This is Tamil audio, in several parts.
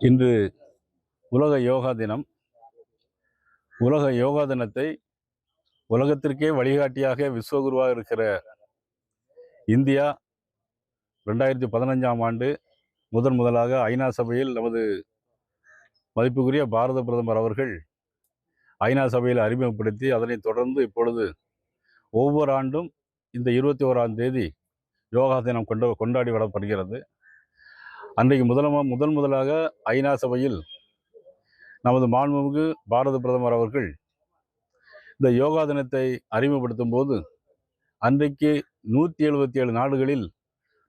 இன்று உலக யோகா தினம். உலக யோகா தினத்தை உலகத்திற்கே வழிகாட்டியாக விஸ்வகுருவாக இருக்கிற இந்தியா ரெண்டாயிரத்தி பதினஞ்சாம் ஆண்டு முதன் முதலாக ஐநா சபையில் நமது மதிப்புக்குரிய பாரத பிரதமர் அவர்கள் ஐநா சபையில் அறிமுகப்படுத்தி அதனை தொடர்ந்து இப்பொழுது ஒவ்வொரு ஆண்டும் இந்த இருபத்தி ஓராம் தேதி யோகா தினம் கொண்டு கொண்டாடி வரப்படுகிறது. அன்றைக்கு முதலமா முதல் முதலாக ஐநா சபையில் நமது மாண்புமிகு பாரத பிரதமர் அவர்கள் இந்த யோகா தினத்தை அறிமுகப்படுத்தும் போது அன்றைக்கு நூற்றி எழுபத்தி ஏழு நாடுகளில்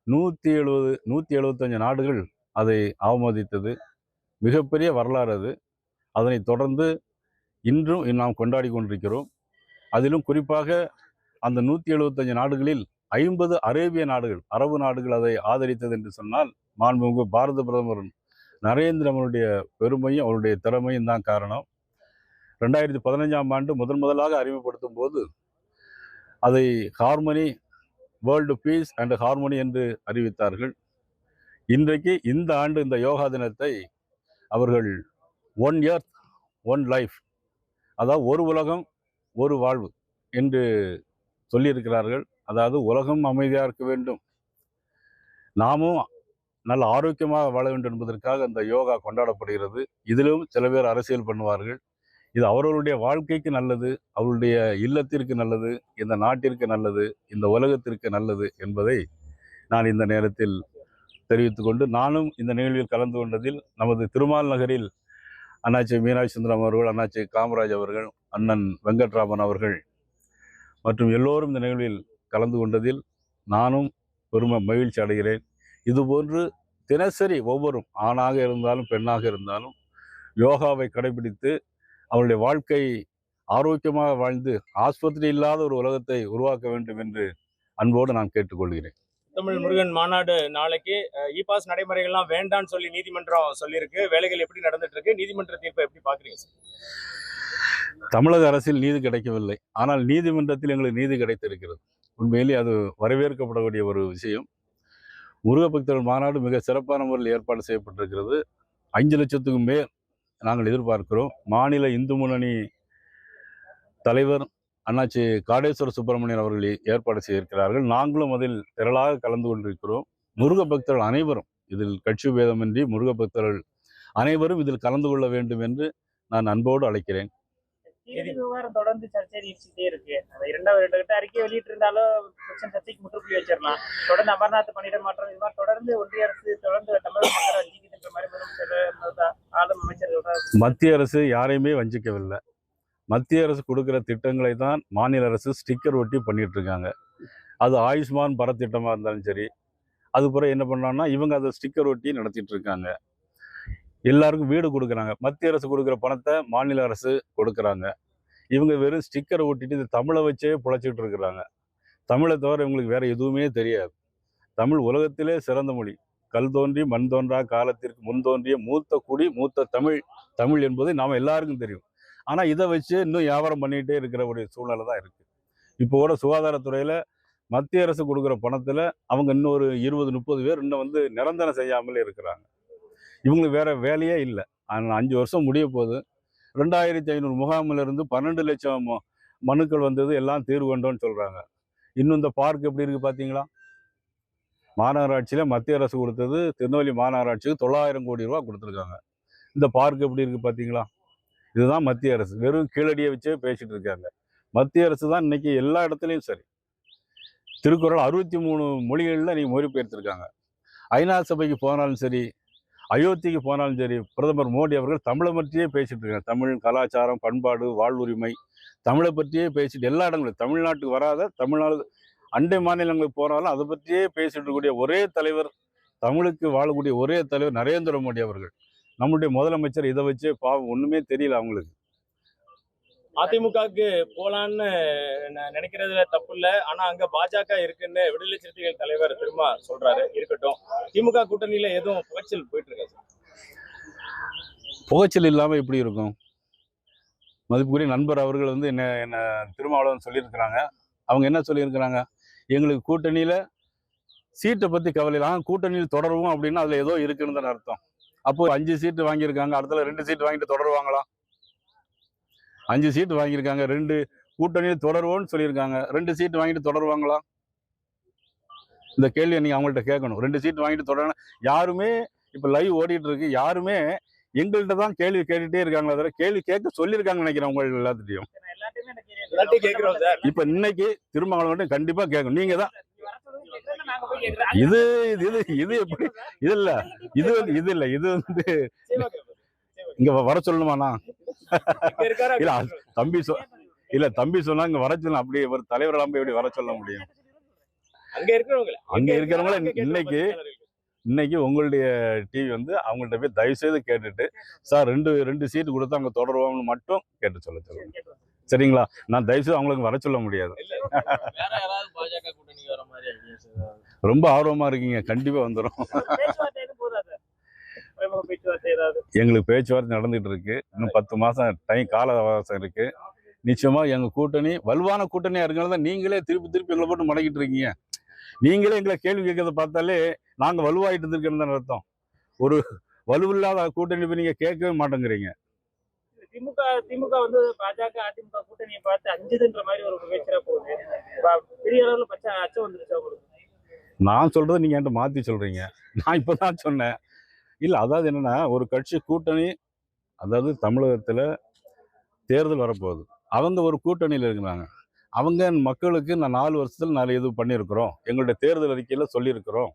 நூற்றி எழுபது நூற்றி எழுபத்தஞ்சு நாடுகள் அதை அவமதித்தது. மிகப்பெரிய வரலாறு அது. அதனை தொடர்ந்து இன்றும் நாம் கொண்டாடி கொண்டிருக்கிறோம். அதிலும் குறிப்பாக அந்த நூற்றி எழுபத்தஞ்சு நாடுகளில் ஐம்பது அரேபிய நாடுகள் அரபு நாடுகள் அதை ஆதரித்தது என்று சொன்னால் மாண்புமிகு பாரத பிரதமர் நரேந்திர மோடியுடைய பெருமையும் அவருடைய திறமையும் தான் காரணம். ரெண்டாயிரத்தி பதினஞ்சாம் ஆண்டு முதன் முதலாக அறிமுகப்படுத்தும் போது அதை harmony world peace and harmony என்று அறிவித்தார்கள். இன்றைக்கு இந்த ஆண்டு இந்த யோகா தினத்தை அவர்கள் ஒன் இயர்த் ஒன் லைஃப் அதாவது ஒரு உலகம் ஒரு வாழ்வு என்று சொல்லியிருக்கிறார்கள். அதாவது உலகம் அமைதியாக இருக்க வேண்டும். நாமும் நல்ல ஆரோக்கியமாக வாழ வேண்டும் என்பதற்காக இந்த யோகா கொண்டாடப்படுகிறது. இதிலும் சில பேர் அரசியல் பண்ணுவார்கள். இது அவர்களுடைய வாழ்க்கைக்கு நல்லது அவருடைய இல்லத்திற்கு நல்லது இந்த நாட்டிற்கு நல்லது இந்த உலகத்திற்கு நல்லது என்பதை நான் இந்த நேரத்தில் தெரிவித்து கொண்டு நானும் இந்த நிகழ்வில் கலந்து கொண்டதில் நமது திருமால் நகரில் அண்ணாச்சி மீனாட்சி சுந்தரம் அவர்கள் அண்ணாச்சி காமராஜ் அவர்கள் அண்ணன் வெங்கட்ராமன் அவர்கள் மற்றும் எல்லோரும் இந்த நிகழ்வில் கலந்து கொண்டதில் நானும் பெருமை மகிழ்ச்சி அடைகிறேன். இதுபோன்று தினசரி ஒவ்வொரும் ஆணாக இருந்தாலும் பெண்ணாக இருந்தாலும் யோகாவை கடைபிடித்து அவருடைய வாழ்க்கை ஆரோக்கியமாக வாழ்ந்து ஆஸ்பத்திரி இல்லாத ஒரு உலகத்தை உருவாக்க வேண்டும் என்று அன்போடு நான் கேட்டுக்கொள்கிறேன். தமிழ் முருகன் மாநாடு நாளைக்கு இ பாஸ் நடைமுறைகள்லாம் வேண்டாம்னு சொல்லி நீதிமன்றம் சொல்லியிருக்கு. வேலைகள் எப்படி நடந்துட்டு இருக்கு நீதிமன்ற தீர்ப்பை எப்படி பாக்குறீங்க சார்? தமிழக அரசில் நீதி கிடைக்கவில்லை. ஆனால் நீதிமன்றத்தில் எங்களுக்கு நீதி கிடைத்திருக்கிறது. உண்மையிலே அது வரவேற்கப்படக்கூடிய ஒரு விஷயம். முருகபக்தர்கள் மாநாடு மிக சிறப்பான முறையில் ஏற்பாடு செய்யப்பட்டிருக்கிறது. அஞ்சு லட்சத்துக்கும் மேல் நாங்கள் எதிர்பார்க்கிறோம். மாநில இந்து முன்னணி தலைவர் அண்ணாச்சி காடேஸ்வர சுப்பிரமணியன் அவர்கள் ஏற்பாடு செய்திருக்கிறார்கள். நாங்களும் அதில் திரளாக கலந்து கொண்டிருக்கிறோம். முருக பக்தர்கள் அனைவரும் இதில் கட்சி பேதமின்றி முருக பக்தர்கள் அனைவரும் இதில் கலந்து கொள்ள வேண்டும் என்று நான் அன்போடு அழைக்கிறேன். நீதி விவகாரம் தொடர்ந்து சர்ச்சை நீடிச்சுட்டே இருக்கு. இரண்டாவது ரெண்டு கட்ட அறிக்கை வெளியிட்டு இருந்தாலும் பிரச்சனை சர்ச்சைக்கு முற்றுப்புள்ளி வச்சிடலாம். தொடர்ந்து அமர்நாத் பணியிட மாற்றம் இது மாதிரி தொடர்ந்து ஒன்றிய அரசு தொடர்ந்து தமிழக மக்கள் வஞ்சிக்கின்ற மாதிரி முதலமைச்சர் ஆளும் அமைச்சர் மத்திய அரசு யாரையுமே வஞ்சிக்கவில்லை. மத்திய அரசு கொடுக்குற திட்டங்களை தான் மாநில அரசு ஸ்டிக்கர் ஒட்டி பண்ணிட்டு இருக்காங்க. அது ஆயுஷ்மான் பாரத் திட்டமாக இருந்தாலும் சரி. அது பிறகு என்ன பண்ணாங்கன்னா இவங்க அதை ஸ்டிக்கர் ஒட்டி நடத்திட்டு இருக்காங்க. எல்லாருக்கும் வீடு கொடுக்குறாங்க. மத்திய அரசு கொடுக்குற பணத்தை மாநில அரசு கொடுக்குறாங்க. இவங்க வெறும் ஸ்டிக்கரை ஒட்டிட்டு இந்த தமிழை வச்சே பிழைச்சிக்கிட்டு இருக்கிறாங்க. தமிழை தவிர இவங்களுக்கு வேற எதுவுமே தெரியாது. தமிழ் உலகத்திலே சிறந்த மொழி. கல் தோன்றி மண் தோன்றா காலத்திற்கு முன் தோன்றிய மூத்த குடி மூத்த தமிழ் தமிழ் என்பது நாம் எல்லாருக்கும் தெரியும். ஆனால் இதை வச்சு இன்னும் வியாபாரம் பண்ணிகிட்டே இருக்கிற ஒரு சூழ்நிலை தான் இருக்குது இப்போ கூட சுகாதாரத்துறையில் மத்திய அரசு கொடுக்குற பணத்தில் அவங்க இன்னொரு இருபது முப்பது பேர் இன்னும் வந்து நிரந்தரம் செய்யாமலே இருக்கிறாங்க. இவங்களுக்கு வேற வேலையே இல்லை. அஞ்சு வருஷம் முடிய போகுது ரெண்டாயிரத்தி ஐநூறு முகாமில் இருந்து பன்னெண்டு லட்சம் மனுக்கள் வந்தது எல்லாம் தீர்வு கொண்டோன்னு சொல்கிறாங்க இன்னும் இந்த பார்க் எப்படி இருக்குது பார்த்தீங்களா மாநகராட்சியில் மத்திய அரசு கொடுத்தது திருநெல்வேலி மாநகராட்சிக்கு தொள்ளாயிரம் கோடி ரூபா கொடுத்துருக்காங்க. இந்த பார்க் எப்படி இருக்குது பார்த்தீங்களா இதுதான் மத்திய அரசு. வெறும் கீழடியை வச்சே பேசிகிட்டு இருக்காங்க. மத்திய அரசு தான் இன்னைக்கு எல்லா இடத்துலையும் சரி. திருக்குறள் அறுபத்தி மூணு மொழிகளில் நீங்கள் மொழிபெயர்த்திருக்காங்க. ஐநா சபைக்கு போனாலும் சரி அயோத்திக்கு போனாலும் சரி பிரதமர் மோடி அவர்கள் தமிழை பற்றியே பேசிட்டு இருக்காங்க தமிழ் கலாச்சாரம் பண்பாடு வாழ்வுரிமை தமிழை பற்றியே பேசிட்டு எல்லா இடங்களும் தமிழ்நாட்டுக்கு வராத தமிழ்நாடு அண்டை மாநிலங்களுக்கு போனாலும் அதை பற்றியே பேசிட்டு இருக்கக்கூடிய ஒரே தலைவர் தமிழுக்கு வாழக்கூடிய ஒரே தலைவர் நரேந்திர மோடி அவர்கள். நம்முடைய முதலமைச்சர் இதை வச்சு பாவம் ஒன்றுமே தெரியல அவங்களுக்கு. அதிமுகவுக்கு போலான்னு நினைக்கிறதுல தப்பு இல்ல ஆனா அங்க பாஜக இருக்குன்னு விடுதலை சிறுத்தைகள் தலைவர் திரும்ப சொல்றாரு. இருக்கட்டும். திமுக கூட்டணியில எதுவும் புகைச்சல் போயிட்டு இருக்கா சார்? புகைச்சல் இல்லாம எப்படி இருக்கும்? மதிப்புக்குரிய நண்பர் அவர்கள் வந்து என்ன என்ன திருமாவளவன் சொல்லியிருக்கிறாங்க. அவங்க என்ன சொல்லியிருக்கிறாங்க? எங்களுக்கு கூட்டணியில சீட்டை பத்தி கவலை இல்லை. ஆனால் கூட்டணியில் தொடருவோம் அப்படின்னா அதுல ஏதோ இருக்குன்னு தானே அர்த்தம். அப்போ அஞ்சு சீட்டு வாங்கியிருக்காங்க. அடுத்தல ரெண்டு சீட்டு வாங்கிட்டு தொடருவாங்களா? அஞ்சு சீட்டு வாங்கியிருக்காங்க ரெண்டு கூட்டணியில் தொடருவோம்னு சொல்லியிருக்காங்க. ரெண்டு சீட்டு வாங்கிட்டு தொடருவாங்களா? இந்த கேள்வியை நீங்க அவங்கள்ட்ட கேட்கணும். ரெண்டு சீட்டு வாங்கிட்டு தொடரணும் யாருமே இப்ப லைவ் ஓடிட்டு இருக்கு யாருமே எங்கள்கிட்ட தான் கேள்வி கேட்டுட்டே இருக்காங்களே தவிர கேள்வி கேட்க சொல்லியிருக்காங்கன்னு நினைக்கிறேன் உங்க எல்லாத்துட்டையும். கேள்வி இப்ப இன்னைக்கு திருமங்கலம் மட்டும் கண்டிப்பா கேட்கணும். நீங்க தான். இது இது இது இது எப்படி? இது இல்ல. இது வந்து இது இல்ல இது வந்து. இங்க வர சொல்லணுமாண்ணா? இல்ல, தம்பி சொ இல்ல தம்பி சொன்னா இங்க வர சொல்லணும் அப்படியே ஒரு தலைவரெல்லாம் போய் எப்படி வர சொல்ல முடியும். அங்க இருக்கிறவங்க அங்க இருக்கிறவங்கள இன்னைக்கு இன்னைக்கு உங்களுடைய டிவி வந்து அவங்கள்ட்ட போய் தயவு செய்து கேட்டுட்டு சார் ரெண்டு ரெண்டு சீட்டு கொடுத்தா அங்க தொடருவோம்னு மட்டும் கேட்டு சொல்ல சொல்லுங்க. சரிங்களா? நான் தயவு செய்து அவங்களுக்கு வர சொல்ல முடியாது? ரொம்ப ஆர்வமா இருக்கீங்க. கண்டிப்பா வந்துடும் பேச்சுவார்த்தை எதுவும் போதா சார் மறைமுக பேச்சுவார்த்தை ஏதாவது எங்களுக்கு பேச்சுவார்த்தை நடந்துட்டு இருக்கு இன்னும் பத்து மாசம் டைம் கால அவகாசம் இருக்கு. நிச்சயமா எங்க கூட்டணி வலுவான கூட்டணியா இருக்கிறத நீங்களே திருப்பி திருப்பி எங்களை போட்டு மடக்கிட்டு இருக்கீங்க. நீங்களே எங்களை கேள்வி கேட்கறத பார்த்தாலே நாங்க வலுவாயிட்டு இருக்கிறது அர்த்தம். ஒரு வலுவில்லாத கூட்டணி போய் நீங்க கேட்கவே மாட்டேங்கிறீங்க. திமுக திமுக வந்து பாஜக அதிமுக கூட்டணியை பார்த்து அஞ்சுதுன்ற மாதிரி ஒரு பேச்சுரா போகுது. பெரிய அளவுல பச்சை அச்சம் வந்துருச்சு அவங்களுக்கு நான் சொல்றதை நீங்க என்கிட்ட மாத்தி சொல்றீங்க. நான் இப்பதான் சொன்னேன். இல்லை அதாவது என்னன்னா ஒரு கட்சி கூட்டணி அதாவது தமிழகத்தில் தேர்தல் வரப்போகுது. அவங்க ஒரு கூட்டணியில் இருக்கிறாங்க. அவங்க மக்களுக்கு நான் நாலு வருஷத்தில் நாலு இது பண்ணியிருக்கிறோம். எங்களுடைய தேர்தல் அறிக்கையில் சொல்லியிருக்கிறோம்.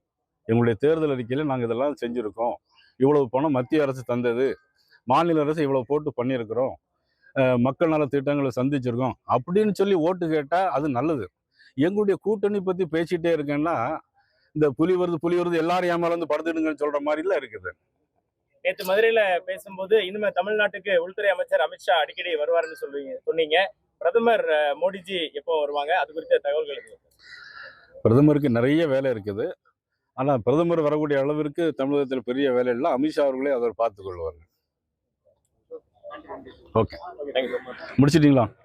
எங்களுடைய தேர்தல் அறிக்கையில் நாங்கள் இதெல்லாம் செஞ்சுருக்கோம். இவ்வளவு பணம் மத்திய அரசு தந்தது. மாநில அரசு இவ்வளோ போட்டு பண்ணியிருக்கிறோம். மக்கள் நல திட்டங்களை சந்திச்சிருக்கோம். அப்படின்னு சொல்லி ஓட்டு கேட்டால் அது நல்லது. எங்களுடைய கூட்டணி பற்றி பேசிகிட்டே இருக்கேன்னா இந்த புலி வருது புலி வருது எல்லாரும் வந்து படுத்துடுங்கன்னு சொல்ற மாதிரிலாம் இருக்குது. நேத்து மதுரையில பேசும்போது இனிமே தமிழ்நாட்டுக்கு உள்துறை அமைச்சர் அமித்ஷா அடிக்கடி வருவாருன்னு சொல்றீங்க சொன்னீங்க. பிரதமர் மோடிஜி எப்போ வருவாங்க? அது குறித்த தகவல்கள். பிரதமருக்கு நிறைய வேலை இருக்குது. ஆனா பிரதமர் வரக்கூடிய அளவிற்கு தமிழகத்தில் பெரிய வேலை இல்லை. அமித்ஷா அவர்களே அதை பார்த்துக் கொள்வார்கள் ஓகே. முடிச்சிட்டீங்களா?